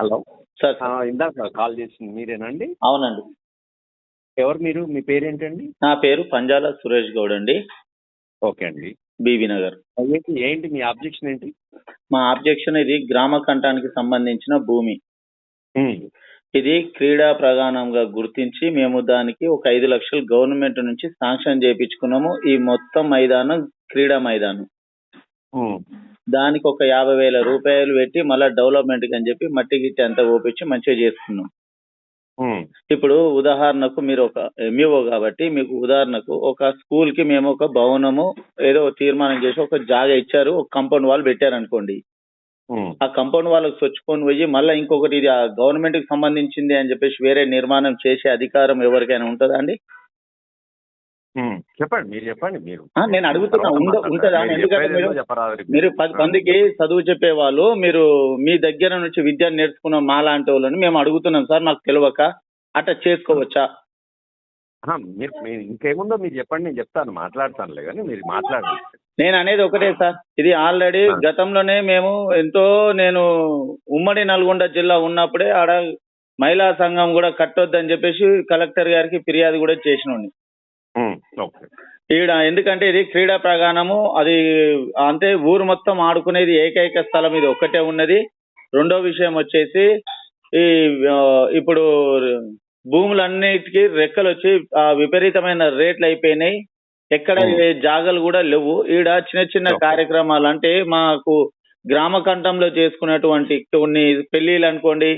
Hello. Sir. ఇందాక call చేసింది మీరేనండి అవునండి. ఎవరు మీరు? మీ పేరేంటండి? నా పేరు పంజాల సురేష్ గౌడ్ అండి. ఓకే అండి. బీబీ నగర్. ఏంటి ఏంటి మీ అబ్జెక్షన్ ఏంటి? మా అబ్జెక్షన్ ఇది గ్రామ కంఠానికి సంబంధించిన భూమి. ఇది క్రీడా ప్రధానంగా గుర్తించి మేము దానికి ఒక ఐదు లక్షలు గవర్నమెంట్ నుంచి శాంక్షన్ చేయించుకున్నాము. ఈ మొత్తం మైదానం క్రీడా మైదానం. దానికి ఒక యాభై వేల రూపాయలు పెట్టి మళ్ళీ డెవలప్మెంట్ అని చెప్పి మట్టి గిట్టి అంతా ఓపించి మంచిగా చేసుకున్నాం. ఇప్పుడు ఉదాహరణకు మీరు ఒక ఎంఈఓ కాబట్టి మీకు ఉదాహరణకు ఒక స్కూల్కి మేము ఒక భవనము ఏదో తీర్మానం చేసి ఒక జాగా ఇచ్చారు ఒక కాంపౌండ్ వాల్ పెట్టారు అనుకోండి ఆ కాంపౌండ్ వాళ్ళకి చొచ్చుకొని పోయి మళ్ళీ ఇంకొకటి ఇది గవర్నమెంట్కి సంబంధించింది అని చెప్పేసి వేరే నిర్మాణం చేసే అధికారం ఎవరికైనా ఉంటుందా అండి. చెప్పండి మీరు చెప్పండి మీరు. నేను అడుగుతున్నా. ఉంటుందా? మీరు ఎందుకంటే మీరు పది మందికి చదువు చెప్పే వాళ్ళు మీరు మీ దగ్గర నుంచి విద్య నేర్చుకున్న మా లాంటి వాళ్ళని మేము అడుగుతున్నాం సార్ నాకు తెలియక అట్లా చేసుకోవచ్చా? మీరు ఇంకేముందో మీరు చెప్పండి నేను చెప్తాను మాట్లాడతానులే కానీ మీరు మాట్లాడండి. నేను అనేది ఒకటే సార్. ఇది ఆల్రెడీ. గతంలోనే మేము ఎంతో నేను ఉమ్మడి నల్గొండ జిల్లా ఉన్నప్పుడే ఆడ మహిళా సంఘం కూడా కట్టొద్దని చెప్పేసి కలెక్టర్ గారికి ఫిర్యాదు కూడా చేసినండి ఉమ్, ఓకే. ఈడ ఎందుకంటే ఇది క్రీడా ప్రగానము అది అంటే ఊరు మొత్తం ఆడుకునేది ఏకైక స్థలం ఇది ఒక్కటే ఉన్నది. రెండో విషయం వచ్చేసి ఈ ఇప్పుడు భూములన్నిటికీ రెక్కలు వచ్చి ఆ, విపరీతమైన రేట్లు అయిపోయినాయి. ఎక్కడ జాగాలు కూడా లేవు. ఈడ చిన్న చిన్న. కార్యక్రమాలు అంటే మాకు గ్రామ కంఠంలో చేసుకున్నటువంటి కొన్ని పెళ్ళిళ్ళు అనుకోండి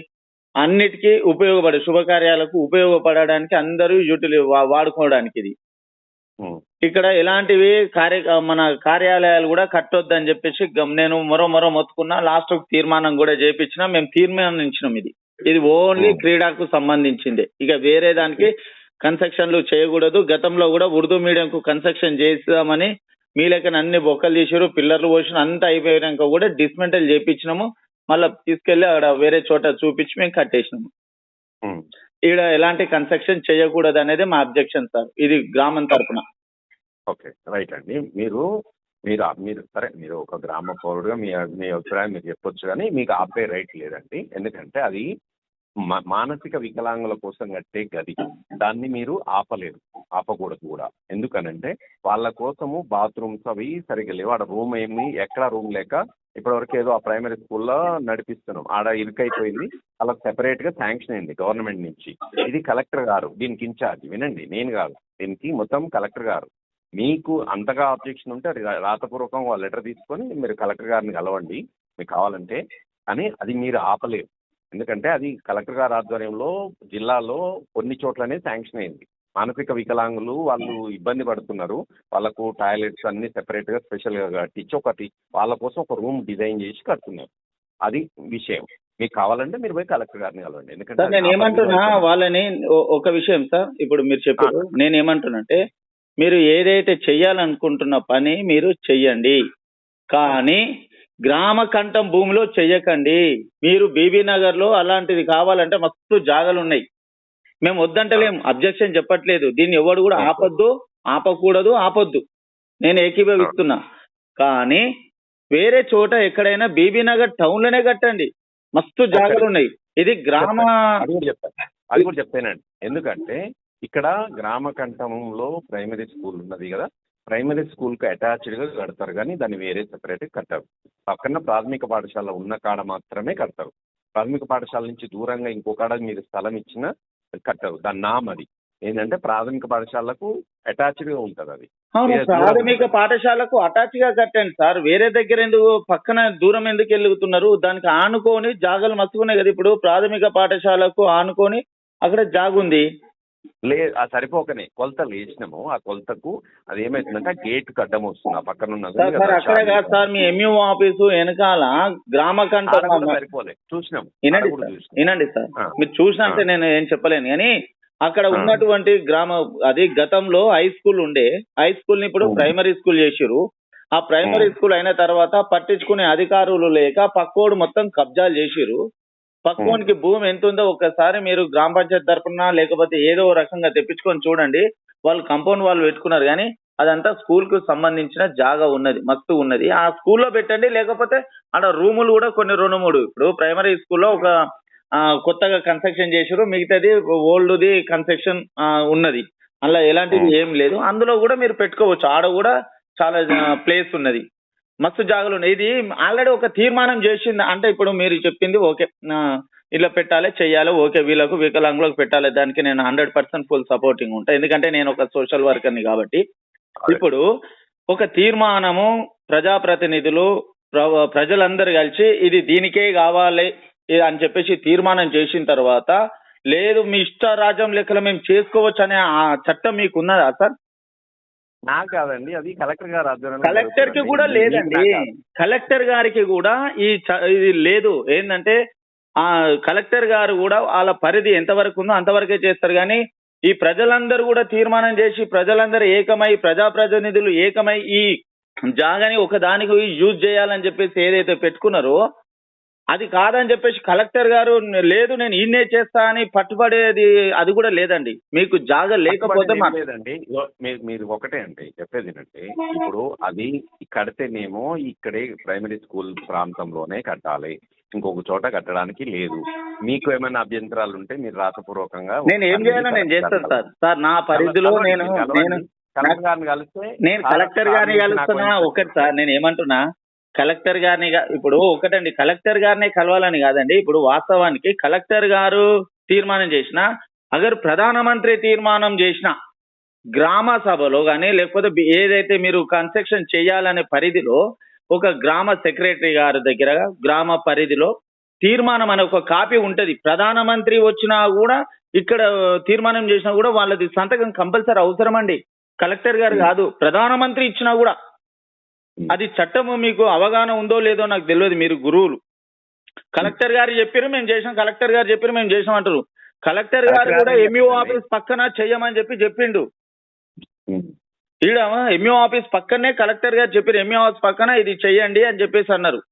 అన్నిటికీ ఉపయోగపడే శుభకార్యాలకు ఉపయోగపడడానికి అందరూ యూటిలి వాడుకోవడానికి ఇది. ఇక్కడ ఎలాంటివి కార్య మన కార్యాలయాలు కూడా కట్టొద్దని చెప్పేసి గమ్- నేను మరో మరో మొత్తుకున్నా లాస్ట్ తీర్మానం కూడా చేపించిన మేము తీర్మానించినాం ఇది. ఇది ఓన్లీ. క్రీడకు సంబంధించిందే. ఇక వేరే దానికి కన్స్ట్రక్షన్లు చేయకూడదు. గతంలో కూడా ఉర్దూ మీడియం కు కన్స్ట్రక్షన్ చేస్తామని మీ లెక్కన అన్ని బొక్కలు తీసారు పిల్లర్లు పోసిన అంతా అయిపోయాక కూడా డిస్మెంటల్ చేపించినాము. మళ్ళీ తీసుకెళ్ళి అక్కడ వేరే చోట చూపించి మేము కట్టేసినాము. ఈడ ఎలాంటి కన్స్ట్రక్షన్ చేయకూడదు అనేది మా అబ్జెక్షన్ సార్. ఇది గ్రామం తరఫున ఓకే రైట్ అండి. మీరు మీరు మీరు సరే మీరు ఒక గ్రామ పౌరుడుగా మీ మీ అభిప్రాయం మీరు చెప్పొచ్చు కానీ మీకు ఆపే రైట్ లేదండి. ఎందుకంటే అది మానసిక వికలాంగుల కోసం కట్టే గది. దాన్ని మీరు ఆపలేరు ఆపకూడదు కూడా. ఎందుకనంటే వాళ్ళ కోసము బాత్రూమ్స్ అవి సరిగ్గా లేవు. ఆడ రూమ్ ఏమి ఎక్కడ రూమ్ లేక ఇప్పటివరకు ఏదో ఆ ప్రైమరీ స్కూల్లో నడిపిస్తున్నాం. ఆడ ఇరుకైపోయింది. అలా సెపరేట్గా శాంక్షన్ అయింది గవర్నమెంట్ నుంచి. ఇది కలెక్టర్ గారు దీనికి ఇన్ఛార్జ్. వినండి నేను కాదు. దీనికి మొత్తం కలెక్టర్ గారు. మీకు అంతగా ఆబ్జెక్షన్ ఉంటే అది రా- రాతపూర్వకంగా లెటర్ తీసుకొని మీరు కలెక్టర్ గారిని కలవండి. మీకు కావాలంటే. కానీ అది మీరు ఆపలేరు. ఎందుకంటే అది కలెక్టర్ గారి ఆధ్వర్యంలో జిల్లాలో కొన్ని చోట్లనే శాంక్షన్ అయింది. మానసిక వికలాంగులు వాళ్ళు ఇబ్బంది పడుతున్నారు. వాళ్ళకు టాయిలెట్స్ అన్ని సెపరేట్గా స్పెషల్గా కట్టించి ఒకటి వాళ్ళ కోసం ఒక రూమ్ డిజైన్ చేసి కడుతున్నారు. అది విషయం. మీకు కావాలంటే మీరు పోయి కలెక్టర్ గారిని కలవండి. ఎందుకంటే నేను ఏమంటున్నా. వాళ్ళని ఒక విషయం సార్ ఇప్పుడు మీరు చెప్పారు. నేను ఏమంటున్నంటే మీరు ఏదైతే చెయ్యాలనుకుంటున్న పని మీరు చెయ్యండి. కానీ గ్రామ కంఠం భూమిలో చెయ్యకండి. మీరు బీబీ నగర్లో అలాంటిది కావాలంటే మస్తు జాగాలు ఉన్నాయి మేము వద్దంటలేం. అబ్జెక్షన్ చెప్పట్లేదు. దీన్ని ఎవడు కూడా ఆపొద్దు ఆపకూడదు ఆపొద్దు. నేను ఏకీభవిస్తున్నా కానీ వేరే చోట ఎక్కడైనా బీబీ నగర్ టౌన్లోనే కట్టండి. మస్తు జాగాలు ఉన్నాయి ఇది గ్రామ అది కూడా చెప్తాను అది కూడా చెప్తానండి ఎందుకంటే ఇక్కడ గ్రామ కంఠంలో ప్రైమరీ స్కూల్ ఉన్నది కదా. ప్రైమరీ స్కూల్కు అటాచ్డ్గా కడతారు కానీ దాన్ని వేరే సెపరేట్ కట్టారు. పక్కన ప్రాథమిక పాఠశాల ఉన్న కాడ మాత్రమే కడతారు. ప్రాథమిక పాఠశాల నుంచి దూరంగా ఇంకో కాడ మీరు స్థలం ఇచ్చినా కట్టరు. దాని నామ్ అది. ఏంటంటే ప్రాథమిక పాఠశాలకు అటాచ్డ్గా ఉంటది అది. ప్రాథమిక. పాఠశాలకు అటాచ్గా కట్టండి సార్. వేరే దగ్గర ఎందుకు పక్కన దూరం ఎందుకు వెళ్తున్నారు? దానికి ఆనుకొని జాగాలు మస్తుకున్నాయి కదా ఇప్పుడు. ప్రాథమిక పాఠశాలకు ఆనుకొని అక్కడ జాగుంది. లే ఆ సరిపోకనే కొలతలు వేసినాము ఆ కొలతకు అది ఏమైతుందంటే ఆ గేట్ అడ్డం వస్తుంది ఆ పక్కన ఉన్నది సార్ సార్ అక్కడ కాదు సార్ మీ ఎంఈఓ ఆఫీసు వెనకాల గ్రామ కంట ఆడ కూడా సరిపోలే చూసినాం ఆడ వినండి కూడా సార్ చూసినాం. వినండి సార్ ఆ. మీరు చూసినంటే. నేను ఏం చెప్పలేను కానీ అక్కడ ఆ. ఉన్నటువంటి గ్రామ అది గతంలో హై స్కూల్ ఉండే హై స్కూల్ని ఇప్పుడు ఉమ్. ప్రైమరీ స్కూల్ చేసిరు ఆ ప్రైమరీ ఉమ్. స్కూల్ అయిన తర్వాత పట్టించుకునే అధికారులు లేక పక్కోడు మొత్తం కబ్జాలు చేసిరు పక్కోనికి భూమి ఎంత ఉందో ఒక్కసారి మీరు గ్రామ పంచాయతీ తరపున లేకపోతే ఏదో రకంగా తెప్పించుకొని చూడండి. వాళ్ళు కంపౌండ్ వాళ్ళు పెట్టుకున్నారు కానీ అదంతా స్కూల్కు సంబంధించిన జాగా ఉన్నది మస్తు ఉన్నది. ఆ స్కూల్లో పెట్టండి లేకపోతే ఆడ రూములు కూడా కొన్ని రెండు మూడు. ఇప్పుడు ప్రైమరీ స్కూల్లో ఒక కొత్తగా కన్స్ట్రక్షన్ చేసారు మిగతాది ఓల్డ్ది కన్స్ట్రక్షన్ ఉన్నది. అలా ఎలాంటిది. ఏం లేదు. అందులో కూడా మీరు పెట్టుకోవచ్చు. ఆడ కూడా చాలా ప్లేస్ ఉన్నది. మస్తు జాగాలు ఉన్నాయి. ఇది ఆల్రెడీ ఒక తీర్మానం చేసింది. అంటే ఇప్పుడు మీరు చెప్పింది ఓకే. ఆ, ఇట్లా పెట్టాలి చెయ్యాలి ఓకే వీళ్ళకు వికలాంగులకు పెట్టాలి. దానికి నేను హండ్రెడ్ పర్సెంట్ ఫుల్ సపోర్టింగ్ ఉంటా. ఎందుకంటే నేను ఒక సోషల్ వర్కర్ని కాబట్టి. ఇప్పుడు ఒక తీర్మానము ప్రజాప్రతినిధులు ప్ర- ప్రజలందరూ కలిసి ఇది దీనికే కావాలి ఇది అని చెప్పేసి తీర్మానం చేసిన తర్వాత లేదు మీ ఇష్ట రాజ్యం లెక్కలు మేము చేసుకోవచ్చు అనే ఆ చట్టం మీకు ఉన్నదా సార్? నాకు కాదండి అది కలెక్టర్ గారు ఆధ్వర్యంలో కలెక్టర్కి. కూడా లేదండి. కలెక్టర్ గారికి కూడా ఈ ఇది లేదు ఏంటంటే ఆ కలెక్టర్ గారు కూడా వాళ్ళ పరిధి ఎంతవరకు ఉందో అంతవరకే చేస్తారు కానీ ఈ ప్రజలందరూ కూడా తీర్మానం చేసి ప్రజలందరూ ఏకమై ప్రజాప్రతినిధులు ఏకమై ఈ జాగాని ఒక దానికి యూజ్ చేయాలని చెప్పేసి ఏదైతే పెట్టుకున్నారో అది కాదని చెప్పేసి కలెక్టర్ గారు లేదు నేను ఈయనే చేస్తా అని పట్టుబడేది అది కూడా లేదండి. మీకు జాగా లేకపోతే లేదండి. మీరు ఒకటే అండి చెప్పేది ఏంటంటే ఇప్పుడు అది కడితేనేమో ఇక్కడే ప్రైమరీ స్కూల్ ప్రాంతంలోనే కట్టాలి ఇంకొక చోట కట్టడానికి లేదు. మీకు ఏమైనా అభ్యంతరాలు ఉంటే మీరు రాతపూర్వకంగా నేను ఏం చేయాలో నేను చేస్తాను సార్. సార్ నా పరిధిలో నేను. నేను కలెక్టర్ గారిని కలిస్తే నేను కలెక్టర్ గారిని కలుస్తున్నా ఒకటి సార్ నేను ఏమంటున్నా కలెక్టర్ గారిని ఇప్పుడు ఒకటండి కలెక్టర్ గారిని కలవాలని కాదండి ఇప్పుడు వాస్తవానికి కలెక్టర్ గారు తీర్మానం చేసిన అగర్ ప్రధానమంత్రి తీర్మానం చేసిన గ్రామ సభలో కానీ లేకపోతే ఏదైతే మీరు కన్స్ట్రక్షన్ చేయాలనే పరిధిలో ఒక గ్రామ సెక్రటరీ గారి దగ్గర గ్రామ పరిధిలో తీర్మానం అనే ఒక కాపీ ఉంటది. ప్రధానమంత్రి వచ్చినా కూడా ఇక్కడ తీర్మానం చేసినా కూడా వాళ్ళది సంతకం కంపల్సరీ అవసరం అండి కలెక్టర్ గారు కాదు ప్రధానమంత్రి ఇచ్చినా కూడా. అది చట్టము మీకు అవగాహన ఉందో లేదో నాకు తెలియదు మీరు గురువులు. కలెక్టర్ గారు చెప్పారు మేము చేసాం కలెక్టర్ గారు చెప్పారు మేము చేసాం అంటారు కలెక్టర్ గారు కూడా ఎంఈఓ చెప్పారండి. ఆఫీస్ పక్కన చెయ్యమని చెప్పి చెప్పిండు. ఉమ్. ఈడ ఎంఈఓ ఆఫీస్ పక్కనే కలెక్టర్ గారు చెప్పారు ఎంఈఓ ఆఫీస్ పక్కన ఇది చెయ్యండి అని చెప్పేసి అన్నారు.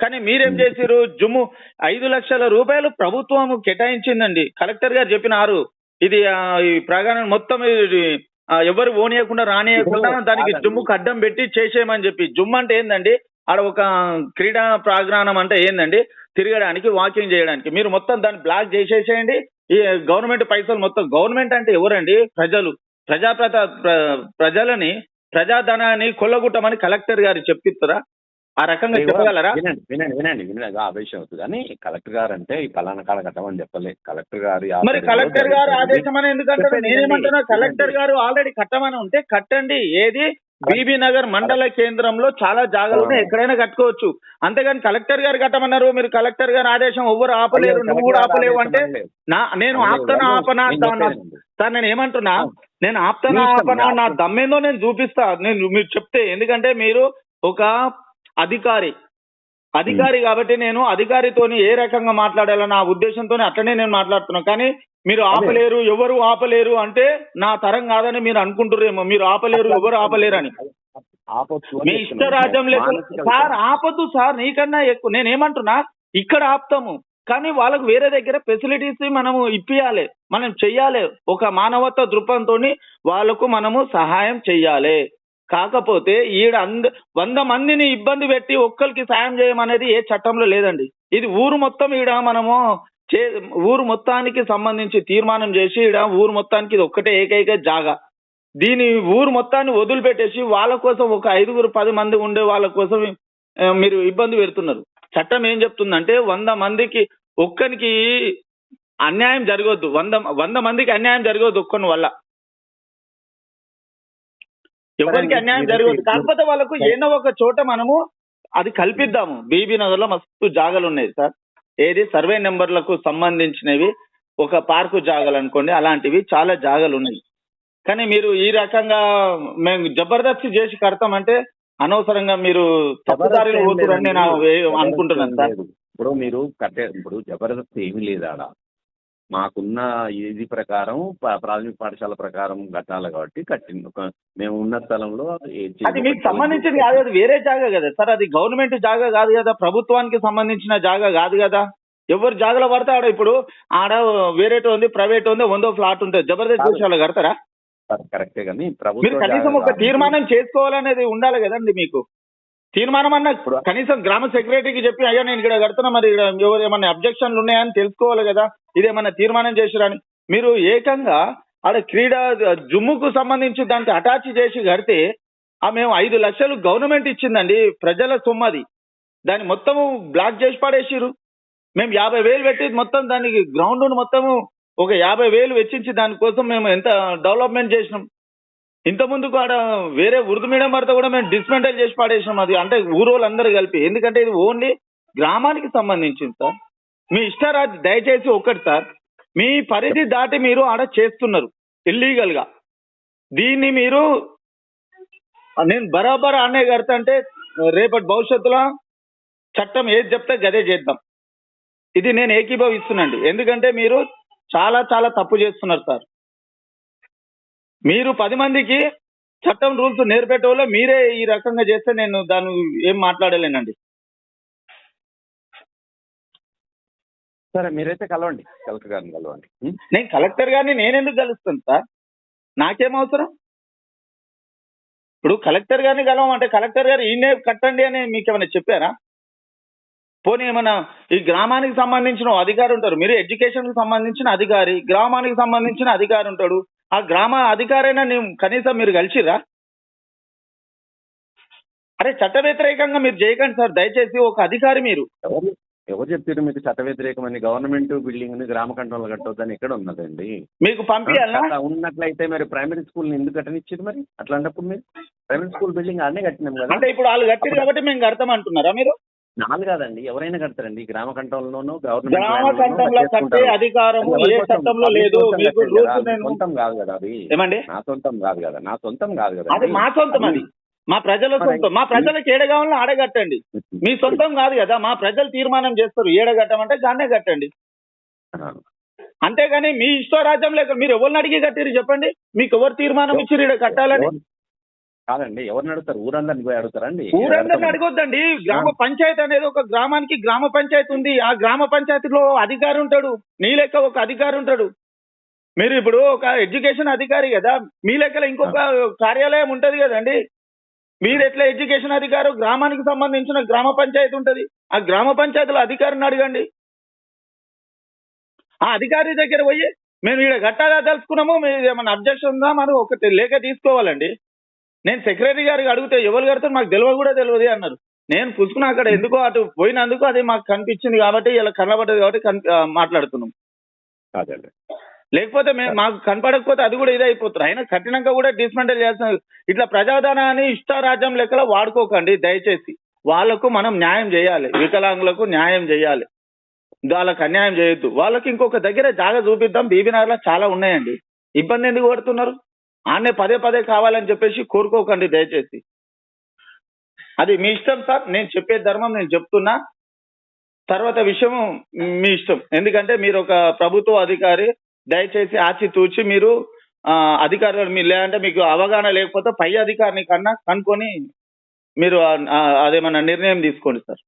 కానీ మీరేం Hmm. చేశారు జుమ్ము ఐదు లక్షల రూపాయలు ప్రభుత్వం కేటాయించిందండి. కలెక్టర్ గారు చెప్పినారు. ఇది ఈ మొత్తం ఎవరు ఓనియకుండా రానియకుండా దానికి. జుమ్ముకు అడ్డం పెట్టి చేసేయమని చెప్పి. జుమ్ అంటే ఏందండి? ఆడ ఒక క్రీడా ప్రాంగణం అంటే ఏందండి? తిరగడానికి వాకింగ్ చేయడానికి. మీరు మొత్తం దాన్ని బ్లాక్ చేసేసేయండి. ఈ గవర్నమెంట్ పైసలు మొత్తం గవర్నమెంట్ అంటే ఎవరండి? ప్రజలు. ప్రజాప్రత ప్ర- ప్రజలని ప్రజాధనాన్ని కొల్లగొట్టమని కలెక్టర్ గారు చెప్పిస్తారా ఆ రకంగా చెప్పగలరా? వినండి వినండి వినండి వినండి. ఆ విషయం అవుతుంది. కానీ కలెక్టర్ గారు అంటే ఈ పలానా కాడ కట్టమని చెప్పలే. కలెక్టర్ గారి మరి కలెక్టర్ గారు. ఆదేశం అని ఎందుకంటారు? చెప్పండి, నేనేమంటున్నా. కలెక్టర్ గారు ఆల్రెడీ కట్టమని ఉంటే కట్టండి. ఏది? బీబీ నగర్ మండల కేంద్రంలో చాలా ఉన్నాయి ఎక్కడైనా కట్టుకోవచ్చు. అంతేగాని కలెక్టర్ గారు కట్టమన్నారు. మీరు కలెక్టర్ గారి ఆదేశం ఎవ్వరు ఆపలేరు. నువ్వు కూడా ఆపలేవు అంటే. నా నేను ఆప్తానా ఆపనా. సార్ నేను ఏమంటున్నా? నేను ఆప్తానా ఆపనా నా. దమ్మేందో నేను చూపిస్తా. నేను మీరు చెప్తే ఎందుకంటే మీరు ఒక అధికారి. అధికారి కాబట్టి నేను అధికారితోని ఏ రకంగా మాట్లాడాలో నా ఉద్దేశంతో అట్లనే నేను మాట్లాడుతున్నాను కానీ మీరు ఆపలేరు ఎవరు ఆపలేరు అంటే నా తరం కాదని మీరు అనుకుంటురేమో. మీరు ఆపలేరు ఎవరు ఆపలేరు అని ఆపొచ్చు అని మీ ఇష్ట చెప్తున్నాను. రాజ్యం లెక్క మానసిక సార్. ఆపొద్దు సార్ నీకన్నా ఎక్కువ నేనేమంటున్నా ఇక్కడ ఆపుతాము. కానీ వాళ్ళకు వేరే దగ్గర ఫెసిలిటీస్ మనము ఇప్పియాలి. మనం చెయ్యాలి. ఒక మానవత్వ దృక్పథంతో వాళ్ళకు మనము సహాయం చెయ్యాలి. కాకపోతే ఈడ అంద వంద మందిని ఇబ్బంది పెట్టి ఒక్కరికి సాయం చేయమనేది ఏ చట్టంలో లేదండి. ఇది ఊరు మొత్తం ఈడ మనము చే ఊరు మొత్తానికి సంబంధించి తీర్మానం చేసి ఈడ ఊరు మొత్తానికి ఇది ఒక్కటే ఏకైక జాగా. దీని ఊరు మొత్తాన్ని వదిలిపెట్టేసి వాళ్ళ కోసం ఒక ఐదుగురు పది మంది ఉండే వాళ్ళ కోసం మీరు ఇబ్బంది పెడుతున్నారు. చట్టం ఏం చెప్తుందంటే వంద మందికి ఒక్కనికి అన్యాయం జరగవద్దు వంద వంద మందికి అన్యాయం జరగవద్దు ఒక్కని వల్ల. ఎవరికి అన్యాయం జరగదు కాకపోతే వాళ్ళకు. ఏదో ఒక చోట మనము అది కల్పిద్దాము. బీబీ నగర్లో మస్తు జాగాలు ఉన్నాయి సార్. ఏది? సర్వే నెంబర్లకు సంబంధించినవి. ఒక పార్కు జాగాలు అనుకోండి అలాంటివి చాలా జాగాలు ఉన్నాయి. కానీ మీరు ఈ రకంగా మేము జబర్దస్తి చేసి కడతామంటే అనవసరంగా మీరు తప్పుదారిలో పోతురని నేను అనుకుంటున్నాను సార్. ఇప్పుడు మీరు కట్టే ఇప్పుడు జబర్దస్త్ ఏమీ లేదు మాకున్న ఇది ప్రకారం ప్రాథమిక పాఠశాల ప్రకారం కట్టాలి కాబట్టి కట్టింది ఒక మేము ఉన్న స్థలంలో అది మీకు సంబంధించింది కాదు అది వేరే జాగా కదా. సార్ అది గవర్నమెంట్ జాగా కాదు కదా ప్రభుత్వానికి సంబంధించిన జాగా కాదు కదా. ఎవరు జాగాలో పడితే ఆడ ఇప్పుడు ఆడ వేరేటో ఉంది ప్రైవేట్ ఉంది వందో ఫ్లాట్ ఉంటుంది. జబర్దస్త్ వాళ్ళు కడతారా? కరెక్టే కానీ మీరు ప్రభుత్వ కనీసం ఒక. తీర్మానం చేసుకోవాలనేది ఉండాలి కదండి మీకు. తీర్మానం అన్న ఇప్పుడు- కనీసం గ్రామ సెక్రటరీకి చెప్పి అయ్యా నేను ఇక్కడ కడుతున్నా మరి ఇక్కడ ఎవరు ఏమన్నా అబ్జెక్షన్లు ఉన్నాయని తెలుసుకోవాలి కదా. ఇదేమన్నా తీర్మానం చేసిరని. మీరు ఏకంగా ఆడ క్రీడా జుమ్ముకు సంబంధించి దానికి అటాచ్ చేసి కడితే ఆ మేము ఐదు లక్షలు గవర్నమెంట్ ఇచ్చిందండి ప్రజల సొమ్మది. దాన్ని మొత్తము బ్లాక్ చేసి పడేసిరు మేము యాభై వేలు పెట్టి మొత్తం దానికి గ్రౌండ్ మొత్తము ఒక యాభై వేలు వెచ్చించి దానికోసం మేము ఎంత డెవలప్మెంట్ చేసినాం? ఇంతకుముందు కూడా వేరే ఉర్దూ మీడియం వారితో కూడా మేము డిస్మెంటల్ చేసి పడేసినాం అది. అంటే ఊరోళ్ళందరూ కలిపి. ఎందుకంటే ఇది ఓన్లీ గ్రామానికి సంబంధించింది సార్. మీ ఇష్టారాజ్ దయచేసి ఒక్కటి సార్. మీ పరిధి దాటి మీరు ఆడ చేస్తున్నారు ఇల్లీగల్గా. దీన్ని మీరు నేను బరాబర్ అనే కడతంటే అంటే రేపటి భవిష్యత్తులో చట్టం ఏది చెప్తే గదే చేద్దాం. ఇది నేను ఏకీభవిస్తున్నాండి. ఎందుకంటే మీరు చాలా చాలా తప్పు చేస్తున్నారు సార్. మీరు పది మందికి చట్టం రూల్స్ నేర్పేట వల్ల మీరే ఈ రకంగా చేస్తే నేను దాన్ని ఏం మాట్లాడలేనండి. సరే మీరైతే కలవండి. కలెక్టర్ గారిని కలవండి? నేను కలెక్టర్ గారిని నేనెందుకు కలుస్తాను సార్? నాకేం అవసరం? ఇప్పుడు కలెక్టర్ గారిని కలవమంటే కలెక్టర్ గారు ఈయనే కట్టండి అని మీకు ఏమైనా చెప్పారా? పోనీ ఏమన్నా ఈ గ్రామానికి సంబంధించిన అధికారి ఉంటారు. మీరు ఎడ్యుకేషన్కి సంబంధించిన అధికారి గ్రామానికి సంబంధించిన అధికారి ఉంటాడు. ఆ గ్రామ అధికారైనా నేను కనీసం మీరు కలిసిరా అరే చట్ట వ్యతిరేకంగా మీరు చేయకండి సార్. దయచేసి ఒక అధికారి మీరు. ఎవరు ఎవరు చెప్పారు మీకు చట్ట వ్యతిరేకమని గవర్నమెంట్ బిల్డింగ్ని గ్రామ కంట్రోల్ కట్టొద్దని ఎక్కడ ఉన్నదండి? మీకు పంపించాలా ఉన్నట్లయితే మరి ప్రైమరీ స్కూల్ ఎందుకు కట్టనిచ్చారు మరి? అట్లాంటప్పుడు మీరు ప్రైమరీ స్కూల్ బిల్డింగ్ అన్నీ కట్టినాం కదా. అంటే ఇప్పుడు వాళ్ళు కట్టిరు కాబట్టి మేము కడతాం అంటున్నారా మీరు? నాలుగు కాదండి. ఎవరైనా కడతారండి. గ్రామ కంట్రోల్లోనూ గ్రామ కంఠంలో కట్టే అధికారము ఏ చట్టంలో లేదు. మీకు రూల్స్ నేను సొంతం కాదు కదా అది. ఏమండి? నా సొంతం కాదు కదా. నా సొంతం కాదు కదా అది మా సొంతం అది మా ప్రజల సొంతం. మా ప్రజలకు ఏడగావాలో ఆడగట్టండి. మీ సొంతం కాదు కదా. మా ప్రజలు తీర్మానం చేస్తారు. ఏడగట్టమంటే దాన్నే కట్టండి. అంతేగాని మీ ఇష్టరాజ్యం లేక మీరు ఎవరిని అడిగి కట్టిరు చెప్పండి? మీకు ఎవరు తీర్మానం ఇచ్చారు ఇక్కడ కట్టాలని? కాదండి ఎవరిని అడుగుతారు? ఊరందరిని పోయి అడుగుతారండి ఊరందరిని అడగొద్దండి. గ్రామ పంచాయతీ అనేది ఒక గ్రామానికి గ్రామ పంచాయతీ ఉంది. ఆ గ్రామ పంచాయతీలో అధికారి ఉంటాడు. నీ లెక్క ఒక అధికారి ఉంటాడు. మీరు ఇప్పుడు ఒక ఎడ్యుకేషన్ అధికారి కదా. మీ లెక్కల ఇంకొక కార్యాలయం ఉంటది కదండి. మీరు ఎట్లా ఎడ్యుకేషన్ అధికారు? గ్రామానికి సంబంధించిన గ్రామ పంచాయతీ ఉంటది. ఆ గ్రామ పంచాయతీలో అధికారిని అడగండి. ఆ అధికారి దగ్గర పోయి మేము ఇక్కడ గట్టాగా తెలుసుకున్నాము మీరు ఏమైనా అబ్జెక్షన్ ఉందా? మనం ఒకటి లేఖ తీసుకోవాలండి. నేను సెక్రటరీ గారికి అడిగితే ఎవరు కడతారు మాకు తెలియదు కూడా తెలియదు అన్నారు. నేను పుచ్చుకున్న అక్కడ ఎందుకో అటు పోయినందుకు అది మాకు కనిపించింది కాబట్టి ఇలా కనబడ్డది కాబట్టి మాట్లాడుతున్నాం. లేకపోతే మేము మాకు కనపడకపోతే అది కూడా ఇదే అయిపోతుంది. అయినా కఠినంగా కూడా డిస్మెంటల్ చేయాల్సిన ఇట్లా ప్రజాధనాన్ని ఇష్టారాజ్యం లెక్కలో వాడుకోకండి దయచేసి. వాళ్ళకు మనం న్యాయం చేయాలి. వికలాంగులకు న్యాయం చేయాలి. వాళ్ళకి అన్యాయం చేయొద్దు. వాళ్ళకి ఇంకొక దగ్గర జాగా చూపిద్దాం. బీబీనగర్లో చాలా ఉన్నాయండి. ఇబ్బంది ఎందుకు పడుతున్నారు? ఆనే పదే పదే కావాలని చెప్పేసి కోరుకోకండి దయచేసి. అది మీ ఇష్టం సార్ నేను చెప్పే ధర్మం నేను చెప్తున్నా. తర్వాత విషయం మీ ఇష్టం. ఎందుకంటే మీరు ఒక ప్రభుత్వ అధికారి దయచేసి ఆచితూచి మీరు అధికారులు మీరు లేదంటే మీకు అవగాహన లేకపోతే పై అధికారిని కన్నా కనుక్కొని మీరు అదేమన్నా నిర్ణయం తీసుకోండి సార్.